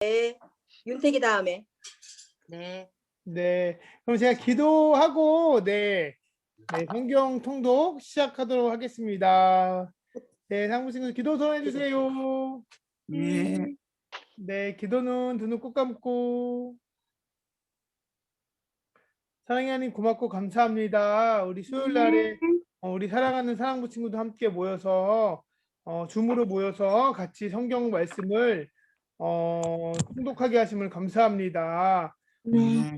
네. 윤택이 다음에. 네. 네, 그럼 제가 기도하고 네, 네 성경 통독 시작하도록 하겠습니다. 네, 상무 친구 기도 선언해 주세요. 네. 네, 기도는 두 눈 꼭 감고. 사랑해 하나님 고맙고 감사합니다. 우리 수요일 날에 어, 우리 사랑하는 사랑부 친구도 함께 모여서 어, 줌으로 모여서 같이 성경 말씀을 어, 통독하게 하심을 감사합니다.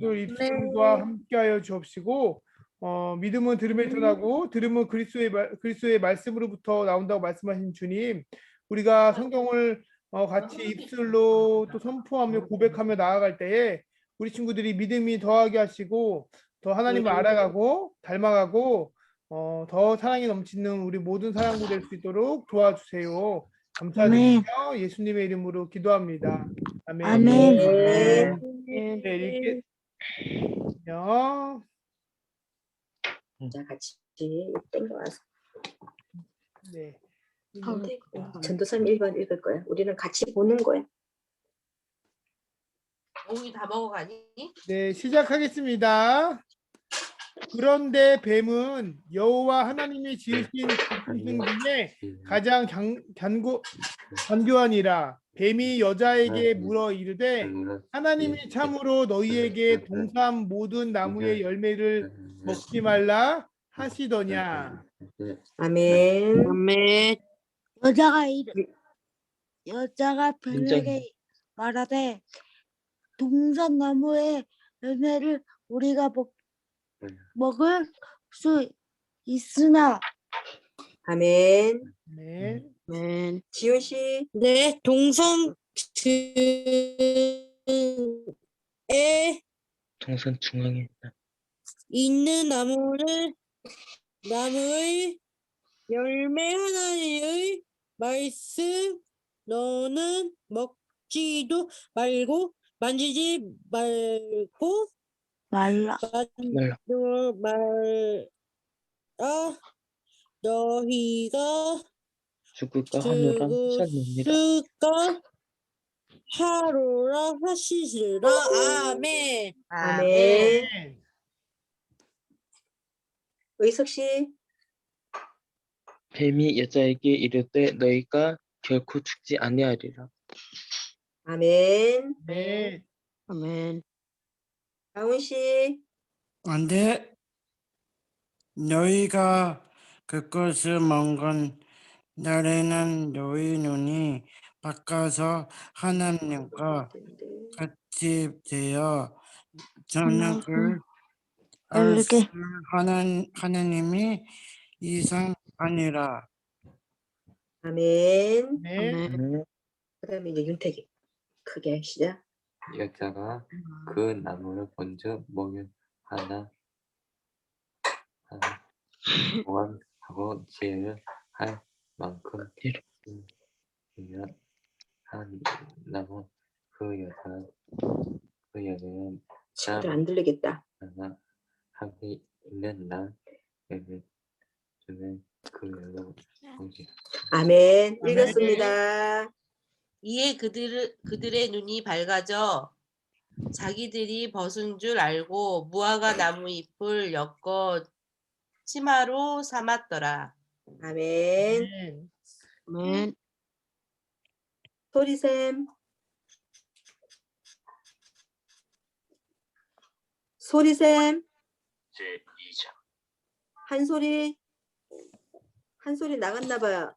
또 입술과 함께하여 주옵시고 어, 믿음은 들음에 전하고 들음은 그리스도의 말, 그리스도의 말씀으로부터 나온다고 말씀하신 주님 우리가 성경을 어, 같이 입술로 또 선포하며 고백하며 나아갈 때에 우리 친구들이 믿음이 더하게 하시고 더 하나님을 알아가고 닮아가고 어, 더 사랑이 넘치는 우리 모든 사랑부 될수 있도록 도와주세요. 감사드리며 예수님의 이름으로 기도합니다. 아멘. 아멘. 네. 네, 이렇게 요. 자, 같이 땡겨와서. 네. 전도사님 1번 읽을 거야. 우리는 같이 보는 거야. 옹이 다 먹어가니? 네, 시작하겠습니다. 그런데 뱀은 여호와 하나님이 지으신 짐승 중에 가장 강, 견고, 견고하니라. 뱀이 여자에게 물어 이르되 하나님이 참으로 너희에게 동산 모든 나무의 열매를 먹지 말라 하시더냐. 아멘. 아멘. 여자가 이르 여자가. 뱀에게 말하되 동산 나무의 열매를 우리가 먹, 음. 먹을 수 있으나 아멘. 네. 아멘. 지훈 씨. 네, 동성 에 동산 중앙에 있다. 있는 나무를 나무의 열매 하나의 말씀 너는 먹지도 말고 만지지 말고 말라 말라. 만져 말 아, 너희가 죽을까 하노라 하셨느니라. 죽을까 하루라 하시리라 아멘 아멘. 네. 의석 씨. 뱀이 여자에게 이르되 너희가 결코 죽지 아니하리라. 아멘. 네. 아멘 다운 씨. 안 돼 너희가 그것을 먹은 날에는 너희 눈이 바꿔서 하나님과 같이 되어 저녁을 알게. 알수 하는 하나님이 이상하니라. 아멘. 네. 음, 그다음에 이제 윤택이. 크게 시작. 여자가 그 나무를 먼저 먹여 하나 하나 보완하고 지혜를 할 만큼. 이면 한 나무 그 여자 그 여자는 친구들 안 들리겠다. 하나 하기 있는 날 예배 주는 그 여자 아멘. 아멘. 읽었습니다. 이에 그들 그들의 눈이 밝아져 자기들이 벗은 줄 알고 무화과 나무 잎을 엮어 치마로 삼았더라. 아멘. 네. 아멘. 소리샘. 소리샘. 제 2장 한 소리. 한 소리 나갔나 봐요.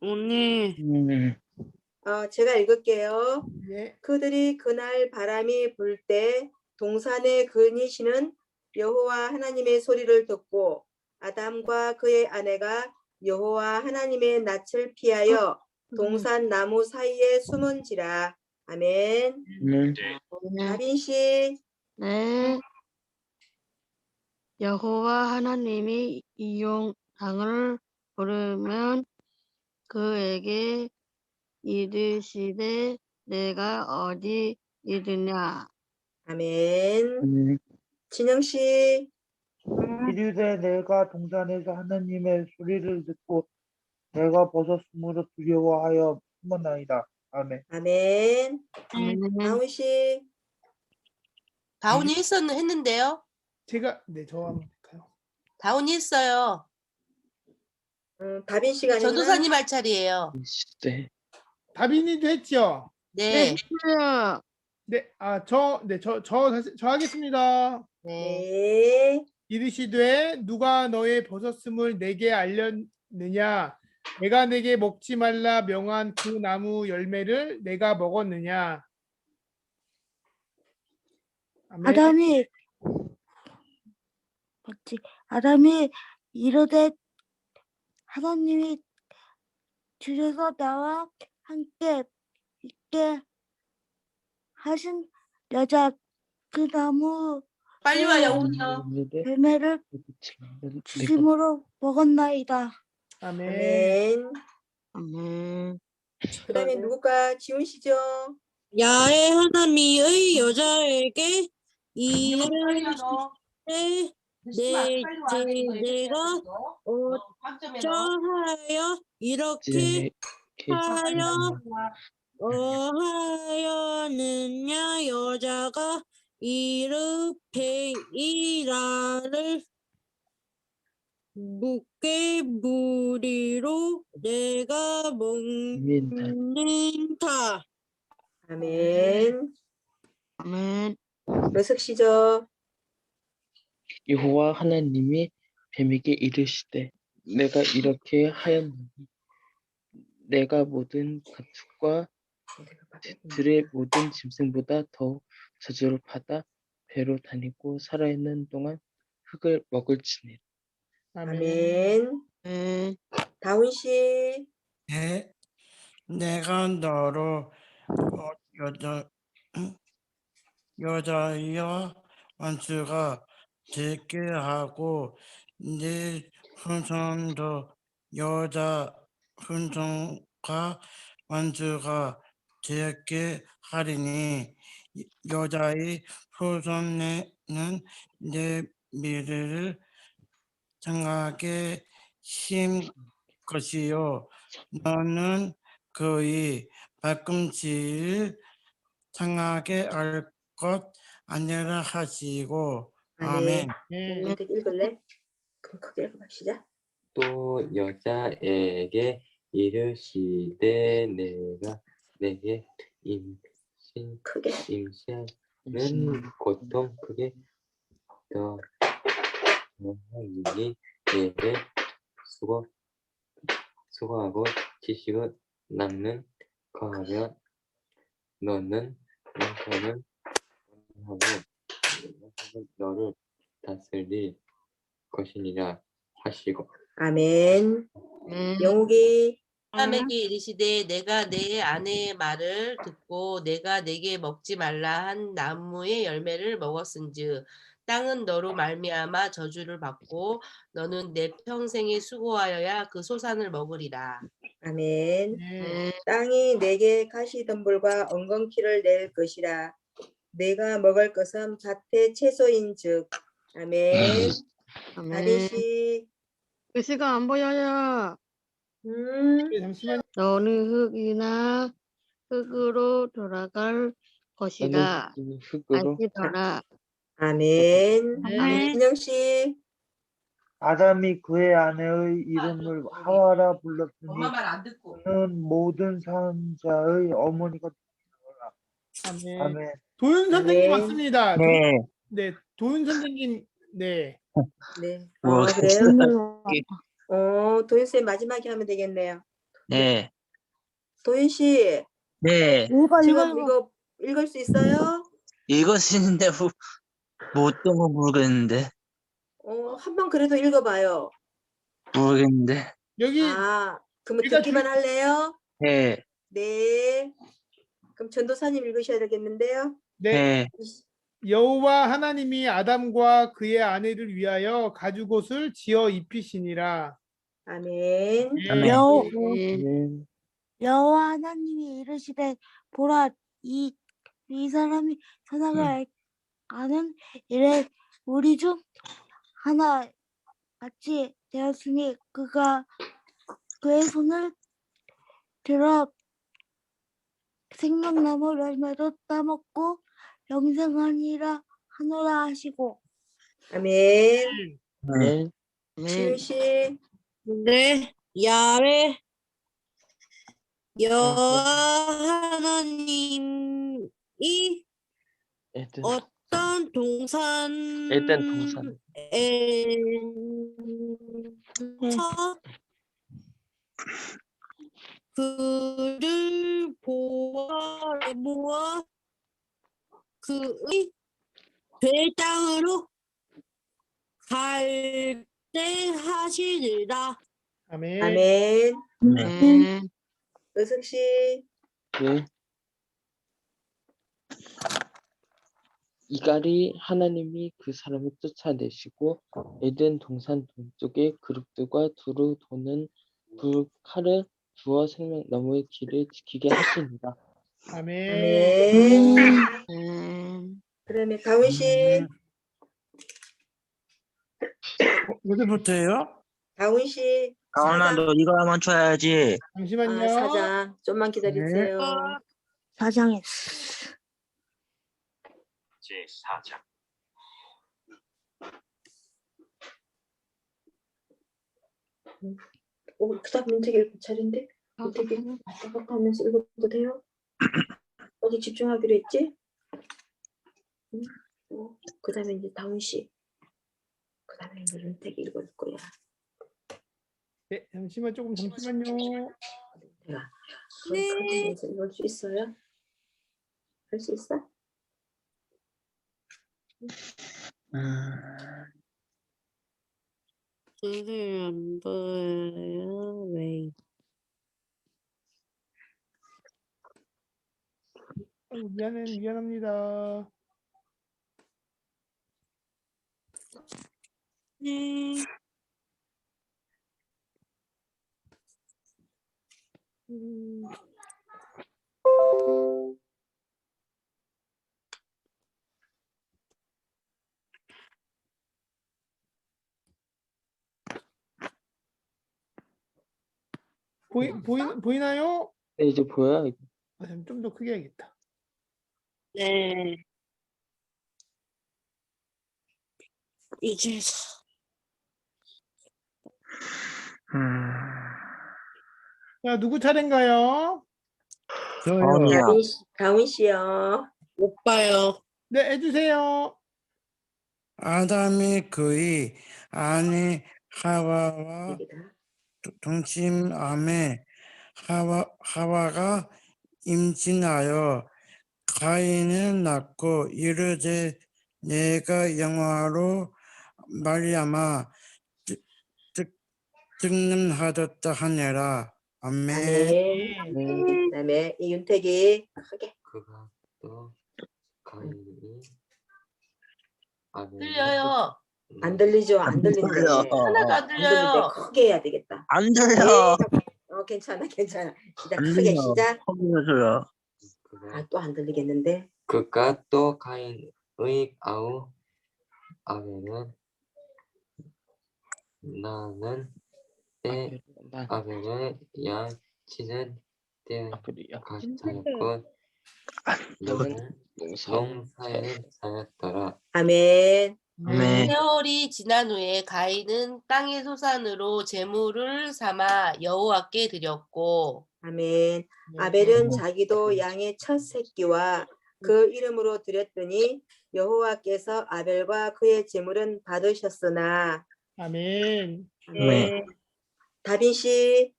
언니. 음, 어, 제가 읽을게요. 네. 그들이 그날 바람이 불 때 동산에 그니시는 여호와 하나님의 소리를 듣고 아담과 그의 아내가 여호와 하나님의 낯을 피하여 동산 나무 사이에 숨은지라. 아멘. 음, 다빈 씨. 네. 여호와 하나님이 이용 당을 부르면 그에게 이르시되 내가 어디 이르냐 아멘. 음, 진영 씨. 이르되 내가 동산에서 하나님의 소리를 듣고 내가 벗었으므로 두려워하여 숨었나이다. 아멘. 아멘. 다운 씨. 다운이 했었는 했는데요. 제가 네, 저 한번 볼까요? 다운이 했어요. 음, 다빈 씨가. 전도사님 할 차례예요. 시대 다빈이도 했죠? 네. 했어요. 네, 아, 저, 네, 저, 저, 다시- 저 하겠습니다. 네. 네. 이르시되 누가 너의 벗었음을 내게 알렸느냐? 내가 내게 먹지 말라 명한 그 나무 열매를 내가 먹었느냐? 아멘. 아담이 맞지? 아담이 이르되 하나님이 주셔서 나와 함께 있게 하신 여자 그 나무 빨리 와요, 오요. 열매를 내가 주심으로 먹었나이다. 아멘. 아멘. 아멘. 그 다음에 누굴까? 지훈 씨죠. 야의 하나님의 여자에게 이르 빨리 와, 너. 때 늦지 마. 네, 빨리 와. 제- 이거 이렇게 내가. 어. 저하여 이렇게 하여 어하여느냐 여자가 이르페 이라를 묻게 무리로 내가. 먹는다. 아멘. 아멘. 러석 씨죠. 여호와 하나님이 뱀에게 이르시되 내가 이렇게 하였노니 내가 모든 가축과 들의 모든 짐승보다 더 저주를 받아 배로 다니고 살아있는 동안 흙을 먹을지니 아멘. 아멘. 아멘. 다운 씨. 내, 내가 너로 어, 여자 응? 여자여 원수가 되게 하고 네 후손도 여자 후손과 원수가 되게 하리니 여자의 후손에는 내 미래를 생각에 힘 것이요 너는 그의 발꿈치를 상하게 할것 아니라 하시고 아멘. 네. 읽을래? 그럼 크게 읽어봐. 시작. 또 여자에게 이르시되 내가 내게 임신 크게. 임신은 고통 크게 더 너희 내게 수고 수고하고 지식을 낳는 거하면 너는 남편은 하고 너를 다스릴 것이니라 하시고 아멘. 아멘. 영욱이. 사람에게 이르시되 내가 내 아내의 말을 듣고 내가 내게 먹지 말라 한 나무의 열매를 먹었은즉 땅은 너로 말미암아 저주를 받고 너는 내 평생에 수고하여야 그 소산을 먹으리라. 아멘. 네. 아멘. 땅이 내게 가시덤불과 엉겅퀴를 낼 것이라. 내가 먹을 것은 밭의 채소인즉. 아멘. 아멘. 씨. 글씨가 안 보여요. 음. 네, 잠시만요. 너는 흙이나 흙으로 돌아갈 것이다. 흙으로 돌아. 아멘. 아멘. 씨. 아담이 그의 아내의 이름을 하와라 불렀으니 엄마 말 안 듣고. 그는 모든 산자의 어머니가 되었노라. 아멘. 아멘. 도윤 선생님 아멘. 왔습니다. 도- 네, 네, 도윤 선생님. 네. 네. 뭐, 아, 그래요? 어, 도윤 쌤 마지막에 하면 되겠네요. 네, 도윤 씨, 네. 읽어 지금 읽어. 이거 읽을 수 있어요? 읽었는데 어떤 거 모르겠는데, 어, 한번 그래도 읽어봐요. 모르겠는데. 여기 아, 제가 듣기만 할래요? 네, 네. 그럼 전도사님 읽으셔야 되겠는데요? 네. 네, 여호와 하나님이 아담과 그의 아내를 위하여 가죽옷을 지어 입히시니라. 아멘. 아멘. 여 아멘. 여호와 하나님이 이르시되 보라 이 이 사람이 선악을 알- 아는 일에 우리 중 하나 같이 되었으니 그가 그의 손을 들어 생명나무 열매도 따먹고 영생하니라 하노라 하시고 아멘. 아멘. 지윤 씨. 네, 야외. 여호와 하나님이 에덴. 어떤 동산 에덴 동산. 에서 그를 보아 모아. 그의 배당으로 갈 때 하시리라. 아멘. 아멘. 아멘. 의석 씨. 네. 이갈이 하나님이 그 사람을 쫓아내시고 에덴 동산 동쪽에 그룹들과 두루 도는 불 칼을 주어 생명 나무의 길을 지키게 하시니라. 아멘. 아멘. 아멘. 그다음에 가훈 씨. 어디부터요? 가훈 씨. 가온아 너 이거 한번 쳐야지. 잠시만요. 아, 사장. 좀만 기다리세요. 사장에 제4장 오, 그다음 문택 읽을 차례인데 문택이 왔다 갔다 하면서 읽어도 돼요? 어디 집중하기로 했지? 응? 어, 그다음에 이제 다운 씨. 이제 문택이 읽을 거야. 네, 잠시만 조금 잠시만요. 내가 네. 네. 읽을 수 있어요? 할 수 있어? 눈을 안 보여요. 왜? 아이고, 미안해, 미안합니다. 네. 음, 보이 보이 보이나요? 네, 이제 보여요? 이거? 아, 좀더 크게 해야겠다. 네. 이제 자, 누구 차례인가요? 저요. 가훈 씨, 가훈 씨요. 오빠요. 네, 해주세요. 아담이 그의 아내 하와와 여기다. 동침함에 하와, 하와가 임신하여 가인을 낳고 이르되 내가 영화로 즉- 즉능하였다 하니라 아멘 아멘. 네. 그다음에 이 윤택이 크게. 그가 또 가인이 아벨을 들려요. 안 들리죠? 안. 들려. 하나도 안. 들려요. 크게 해야 되겠다. 안 들려. 어, 괜찮아, 괜찮아. 시작 안 크게 들려. 시작. 허기서요. 그가 아, 또 안 들리겠는데. 그가 또 가인의 아우 아벨은 나는 때 아벨은 아벨을 양치는 때 아벨이야. 가짜였고 너는 농사. 농사에는 사였더라. 아멘. 아멘. 세월이 지난 후에 가인은 땅의 소산으로 제물을 삼아 여호와께 드렸고 아멘. 아벨은 자기도 양의 첫 새끼와 그 이름으로 드렸더니 여호와께서 아벨과 그의 제물은 받으셨으나 아멘. 아멘. 다빈 씨.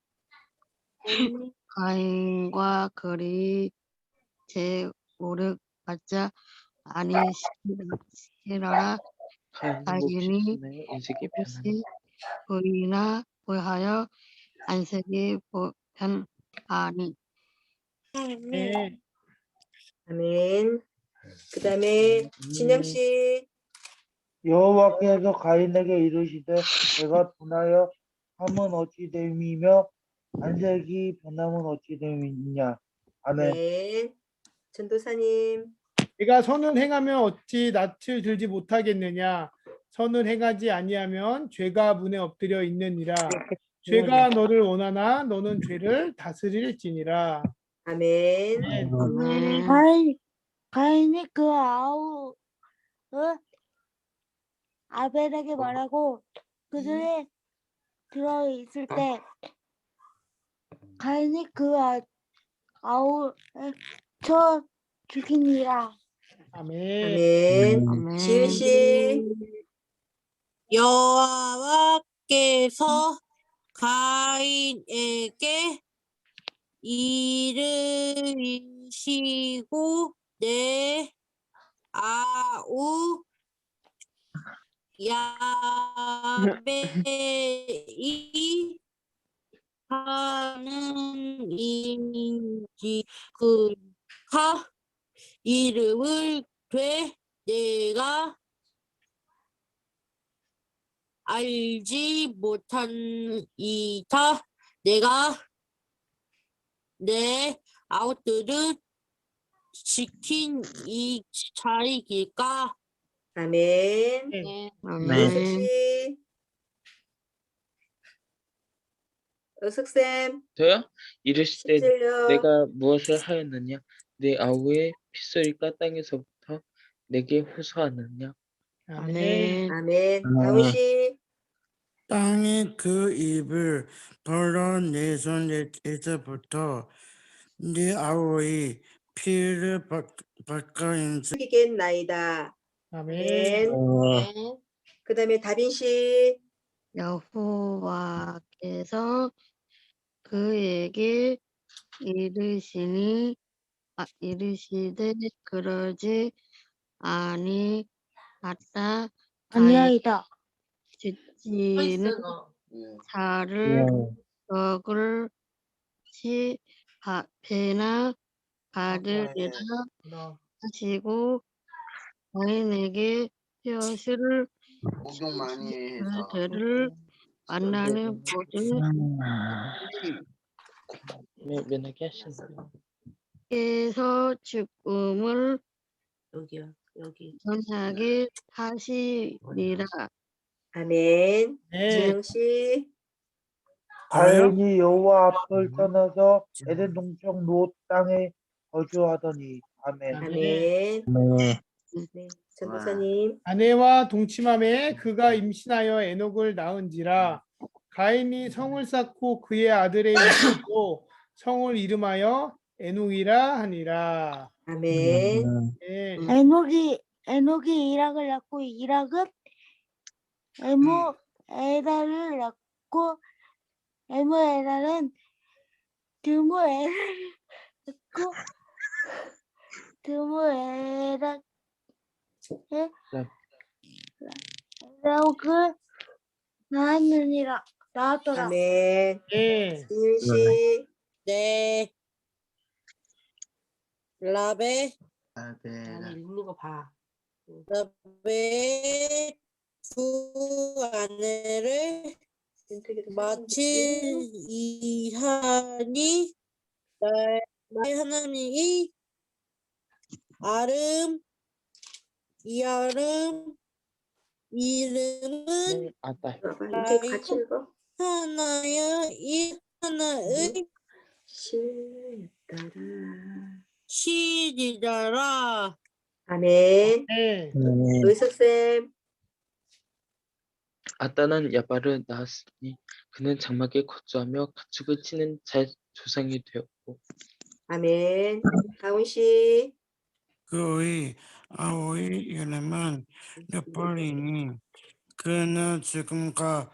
가인과 그리 제 오르 받자 아니시라 인색이 변하니 혹시 부이나 부하여 안색이 변하니 네. 아멘. 그다음에 진영 씨. 여호와께서 가인에게 이르시되 내가 분하여 함은 어찌 됨이며 안색이 변함은 어찌 됨이냐 아멘 네. 전도사님. 내가 선을 행하면 어찌 낯을 들지 못하겠느냐? 선을 행하지 아니하면 죄가 문에 엎드려 있느니라. 죄가 너를 원하나 너는 죄를 다스릴지니라. 아멘. 아멘. 가인, 가인이 그 아우, 어? 아벨에게 말하고 그들의 들어 있을 때 가인이 그 아, 아우를 쳐 죽이니라. 아멘. 아멘. 아멘. 지은 씨. 여호와께서 가인에게 이르시고 내 아우 야베이 하느님인지 그가 이름을 되 내가 알지 못한 이다. 내가 내 아웃들을 지킨 이 자리일까 아멘. 네. 아멘. 씨. 은숙쌤. 저요? 이르시되 17절. 내가 무엇을 하였느냐? 내 아우의 핏소리가 땅에서부터 내게 호소하느냐? 아멘. 아멘. 아멘. 다운 씨. 땅에 그 입을 벌어내서에서부터 네 아우의 피를 바꿔인지 죽이겠나이다. 아멘. 아멘. 그 다음에 다빈 씨. 여호와께서 그에게 이르시니 아, 이르시되 그러지 아니하다 있어 너. 자를 적을 시 바- 배나 받으리라 너. 하시고 거인에게 벼슬을 목욕 많이 해서 그들을 만나는 모든 면- 면하게 하신다. 에서 죽음을 여기요. 여기. 전하게 하시리라. 아멘. 네. 지영 씨. 가인이 여호와 앞을 떠나서 에덴 동쪽 롯 땅에 거주하더니 아멘. 아멘. 네. 네. 전도사님. 아내와 동침함에 그가 임신하여 에녹을 낳은지라 가인이 성을 쌓고 그의 아들의 이름으로 성을 이름하여 에녹이라 하니라. 아멘. 네. 에녹이 에녹이 이락을 낳고 이락은 에모 에다를 낳고 에모 에다는 드모 에다를 낳고 드모 에다 에 라옥을 낳았느니라 낳았더라. 아멘. 네. 지윤 씨. 네. 라베 아니 읽는 거 봐. 라베 두 아내를 마칠 이하니 나의 하나님이 아름 이아름 이름은 네, 아따. 봐봐. 윤택이 같이 읽어. 하나여 이 하나의 실따라. 시리라라 아멘. 네. 의석쌤. 아따는 야발을 낳았으니 그는 장막에 거주하며 가축을 치는 자 조상이 되었고 아멘. 다운 씨. 그의 아우의 이름은 르폴이니 그는 지금과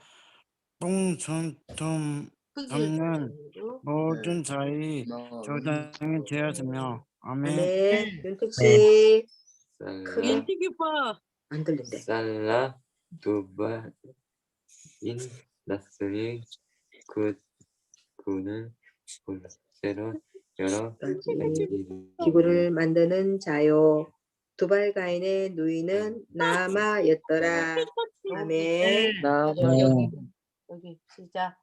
뽕전통. 읽고. 모든 자의 너 조상이 되었으며 아멘. 아멘. 윤택 씨. 살라 크게. 일찍이 봐안 들린대. 살라 두바인 났으니 그 그는 볼새로 여러 기구를 만드는 자요. 두발가인의 누이는 나마였더라. 아멘. 나마 여기 여기 여기 시작.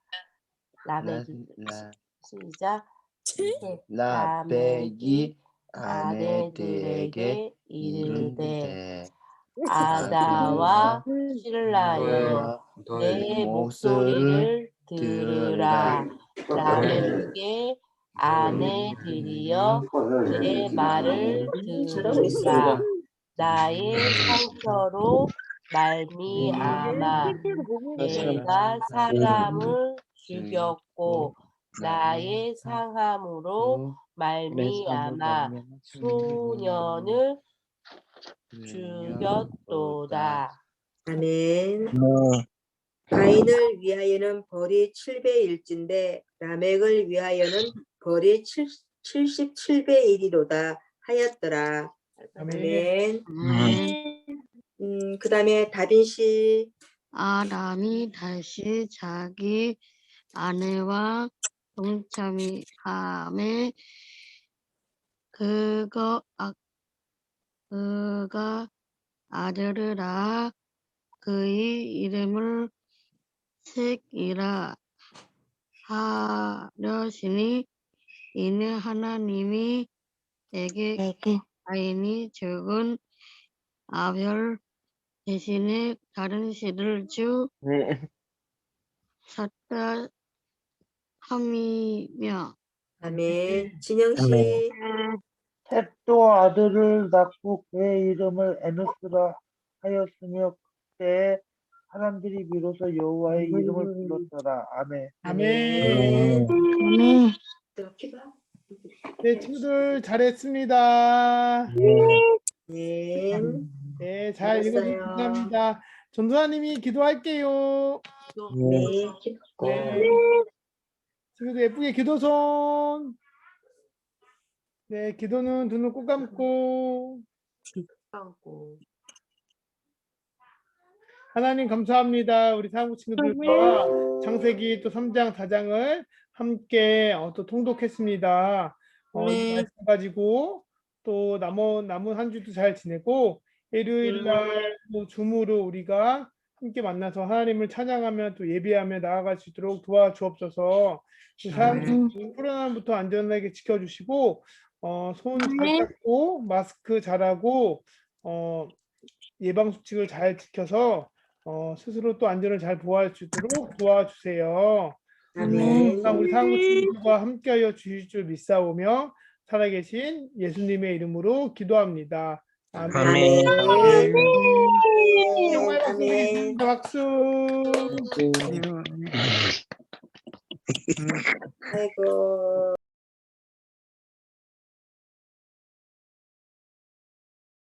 라, 라베기 라, 시작. 네. 라베기 아내들에게 이르되 아다와 신라여 내 목소리를 들으라. 라벨에 게 아내들이여 내 말을. 들으라 나의 상처로 말미암아 내가 사람을 죽였고 나의 상함으로 말미암아 소년을 죽였도다. 아멘. 네. 가인을 위하여는 벌이 7배 1진데 라멕을 위하여는 벌이 7, 77배 1이로다 하였더라. 아멘. 아멘. 네. 음, 그 다음에 다빈씨. 아람이 다시 자기 아내와 동참함에 그거 아, 그가 아들을 낳아 그의 이름을 색이라 하려시니 이는 하나님이 에게 가인이 죽은 아벨 대신에 다른 씨를 주 네. 샀다 함이며 아멘. 진영씨. 셋도 아들을 낳고 그의 이름을 에노스라 하였으며 그때 사람들이 비로소 여호와의 이름을 불렀더라. 아멘. 아멘. 네. 들어키가. 네, 친구들 잘했습니다. 네. 네, 잘 읽어주셔서 잘했어요. 감사합니다. 전도사님이 기도할게요. 네. 네. 친구들 예쁘게 기도 손. 네, 기도는 두 눈 꼭 감고. 하고 하나님 감사합니다. 우리 사무 친구들과 창세기 또 3장, 4장을 함께 어, 또 통독했습니다. 어, 이 네. 말씀 가지고 또 남은 남은 한 주도 잘 지내고 일요일 날또 줌으로 우리가 함께 만나서 하나님을 찬양하며 또 예배하며 나아갈 수 있도록 도와주옵소서. 그 사람 코로나부터 안전하게 지켜주시고 어, 손 잘 닦고 마스크 잘하고 어, 예방 수칙을 잘 지켜서 어, 스스로 또 안전을 잘 보호할 수 있도록 도와주세요. 아멘. 항상 우리 사무 친구들과 함께하여 주실 줄 믿사오며 살아계신 예수님의 이름으로 기도합니다. 아멘. 아멘. 아멘. 박수. 네. 아이고.